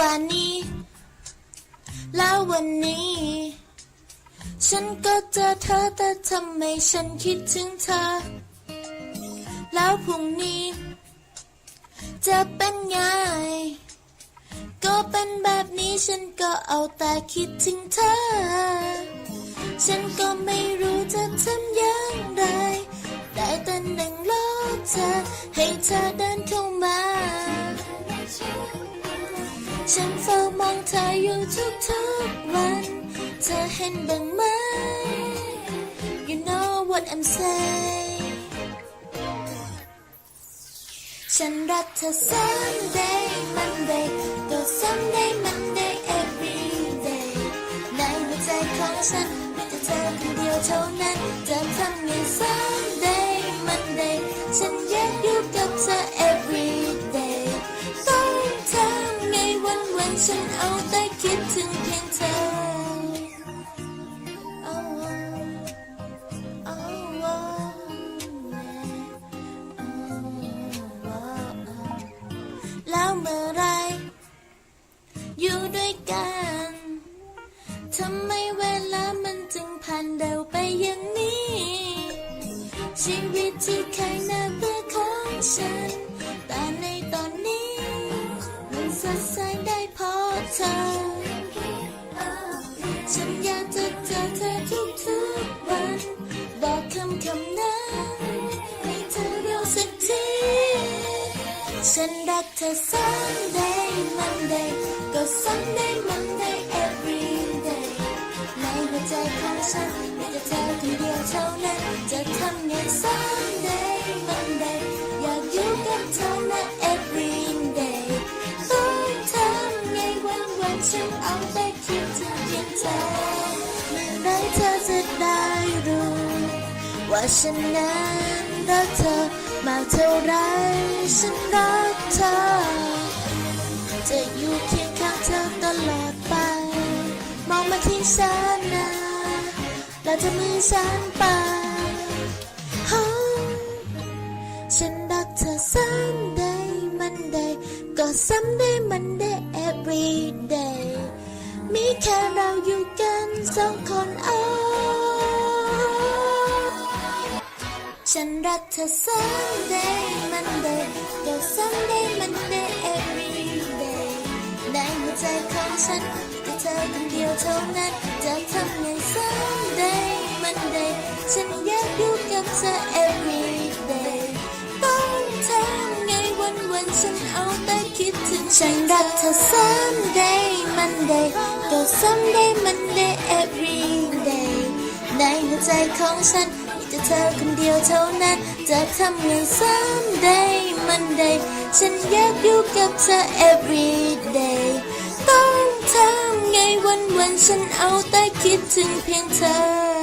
วันนี้ ฉันก็เจอเธอแต่ทำไมฉันคิดถึงเธอ แล้วพรุ่งนี้ จะเป็นไง ก็เป็นแบบนี้ฉันก็เอาแต่คิดถึงเธอ ฉันก็ไม่รู้จะทำอย่างไร ได้แต่นั่งรอเธอให้เธอเดิ ฉันเฝ้ามองเธออยู่ทุกๆวัน เธอเห็นบ้างไหม You know what I'm saying ฉันรักเธอ Sunday Monday ก็ Sunday Monday every day ในหัวใจของฉันมีแต่เธอคนเดียวเท่านั้นจะทำไง Sunday Monday วิตที่เคยน่าเบื่อของฉัน แต่ในตอนนี้มันสดใสได้เพราะเธอ ฉันอยากจะเจอเธอทุกๆวัน บอกคำคำนั้นให้เธอรู้สักที ฉันรักเธอ Sunday Monday ก็ Sunday Monday every day ในหัวใจของฉันมีแต่เธอ เมื่อไรเธอจะได้รู้ ว่าฉันนั้นรักเธอมากเท่าไรฉันรักเธอ จะอยู่เคียงข้างเธอตลอดไป มองมาที่ฉันนะแล้วจะมือฉันไปฮะฉันรักเธอ Sunday Monday ก็ Sunday Monday every day มีแค่เราอยู่กัน สองคนเอ้ฉันรักเธอ Sunday Monday ก็ Sunday Monday every day ในหัวใจของฉันแต่เธอคนเดียวเท่านั้น จะทำไง Sunday Monday ฉันอยากอยู่กับเธอ every day ต้องทำไงวันวันฉันเอาแต่คิดถึงฉันรักเธอ Sunday Monday ก็ Sunday Monday every day ในหัวใจของฉันมีแต่เธอคนเดียวเท่านั้นจะทำไง Sunday Monday ฉันอยากอยู่กับเธอ every day ต้องทำไงวันวันฉันเอาแต่คิดถึงเพียงเธอ